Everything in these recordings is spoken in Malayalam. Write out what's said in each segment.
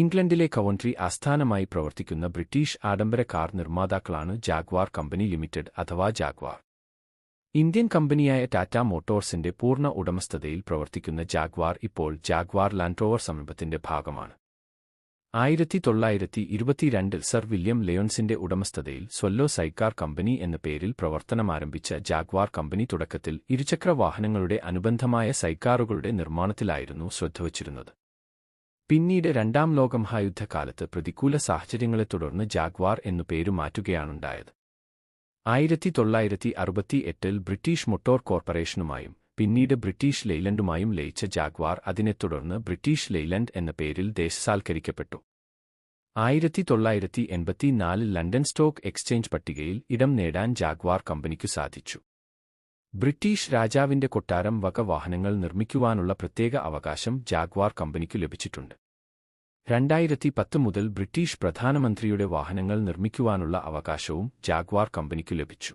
ഇംഗ്ലണ്ടിലെ കവൺട്രി ആസ്ഥാനമായി പ്രവർത്തിക്കുന്ന ബ്രിട്ടീഷ് ആഡംബര കാർ നിർമ്മാതാക്കളാണ് ജാഗ്വാർ കമ്പനി ലിമിറ്റഡ് അഥവാ ജാഗ്വാർ. ഇന്ത്യൻ കമ്പനിയായ ടാറ്റ മോട്ടോഴ്സിന്റെ പൂർണ ഉടമസ്ഥതയിൽ പ്രവർത്തിക്കുന്ന ജാഗ്വാർ ഇപ്പോൾ ജാഗ്വാർ ലാൻഡ്രോവർ സമീപത്തിന്റെ ഭാഗമാണ്. ആയിരത്തി തൊള്ളായിരത്തി ഇരുപത്തിരണ്ടിൽ സർ വില്യം ലയോൺസിന്റെ ഉടമസ്ഥതയിൽ സ്വല്ലോ സൈക്കാർ കമ്പനി എന്ന പേരിൽ പ്രവർത്തനമാരംഭിച്ച ജാഗ്വാർ കമ്പനി തുടക്കത്തിൽ ഇരുചക്ര വാഹനങ്ങളുടെ അനുബന്ധമായ സൈക്കാറുകളുടെ നിർമ്മാണത്തിലായിരുന്നു ശ്രദ്ധവച്ചിരുന്നത്. പിന്നീട് രണ്ടാം ലോകമഹായുദ്ധകാലത്ത് പ്രതികൂല സാഹചര്യങ്ങളെ തുടർന്ന് ജാഗ്വാർ എന്നു പേരു മാറ്റുകയാണുണ്ടായത്. ആയിരത്തി തൊള്ളായിരത്തി അറുപത്തിയെട്ടിൽ ബ്രിട്ടീഷ് മോട്ടോർ കോർപ്പറേഷനുമായും പിന്നീട് ബ്രിട്ടീഷ് ലെയ്ലൻഡുമായും ലയിച്ച ജാഗ്വാർ അതിനെ തുടർന്ന് ബ്രിട്ടീഷ് ലെയ്ലൻഡ് എന്ന പേരിൽ ദേശസാൽക്കരിക്കപ്പെട്ടു. ആയിരത്തി തൊള്ളായിരത്തി എൺപത്തിനാലിൽ ലണ്ടൻ സ്റ്റോക്ക് എക്സ്ചേഞ്ച് പട്ടികയിൽ ഇടം നേടാൻ ജാഗ്വാർ കമ്പനിക്കു സാധിച്ചു. ബ്രിട്ടീഷ് രാജാവിന്റെ കൊട്ടാരം വക വാഹനങ്ങൾ നിർമ്മിക്കുവാനുള്ള പ്രത്യേക അവകാശം ജാഗ്വാർ കമ്പനിക്കു ലഭിച്ചിട്ടുണ്ട്. രണ്ടായിരത്തി പത്ത് മുതൽ ബ്രിട്ടീഷ് പ്രധാനമന്ത്രിയുടെ വാഹനങ്ങൾ നിർമ്മിക്കുവാനുള്ള അവകാശവും ജാഗ്വാർ കമ്പനിക്കു ലഭിച്ചു.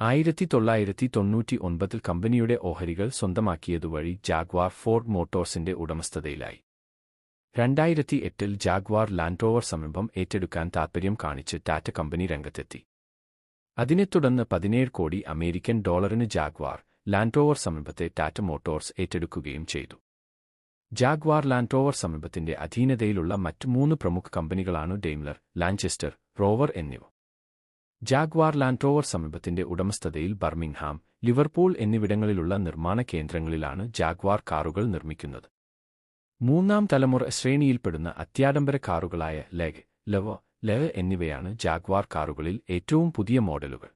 ആയിരത്തി തൊള്ളായിരത്തി തൊണ്ണൂറ്റി ഒൻപതിൽ കമ്പനിയുടെ ഓഹരികൾ സ്വന്തമാക്കിയതുവഴി ജാഗ്വാർ ഫോർഡ് മോട്ടോഴ്സിന്റെ ഉടമസ്ഥതയിലായി. രണ്ടായിരത്തി എട്ടിൽ ജാഗ്വാർ ലാൻഡ്രോവർ സമീപം ഏറ്റെടുക്കാൻ താൽപ്പര്യം കാണിച്ച് ടാറ്റ കമ്പനി രംഗത്തെത്തി. അതിനെ തുടർന്ന് പതിനേഴ് കോടി അമേരിക്കൻ ഡോളറിന് ജാഗ്വാർ ലാൻഡോവർ സമീപത്തെ ടാറ്റ മോട്ടോഴ്സ് ഏറ്റെടുക്കുകയും ചെയ്തു. ജാഗ്വാർ ലാൻഡോവർ സമീപത്തിന്റെ അധീനതയിലുള്ള മറ്റ് മൂന്ന് പ്രമുഖ കമ്പനികളാണ് ഡെയ്മലർ ലാഞ്ചെസ്റ്റർ റോവർ എന്നിവ. ജാഗ്വാർ ലാൻഡോവർ സമീപത്തിന്റെ ഉടമസ്ഥതയിൽ ബർമിംഗ്ഹാം ലിവർപൂൾ എന്നിവിടങ്ങളിലുള്ള നിർമ്മാണ കേന്ദ്രങ്ങളിലാണ് ജാഗ്വാർ കാറുകൾ നിർമ്മിക്കുന്നത്. മൂന്നാം തലമുറ ശ്രേണിയിൽപ്പെടുന്ന അത്യാഡംബര കാറുകളായ ലെഗ് ലവ ലെവ് എന്നിവയാണ് ജാഗ്വാർ കാറുകളിൽ ഏറ്റവും പുതിയ മോഡലുകൾ.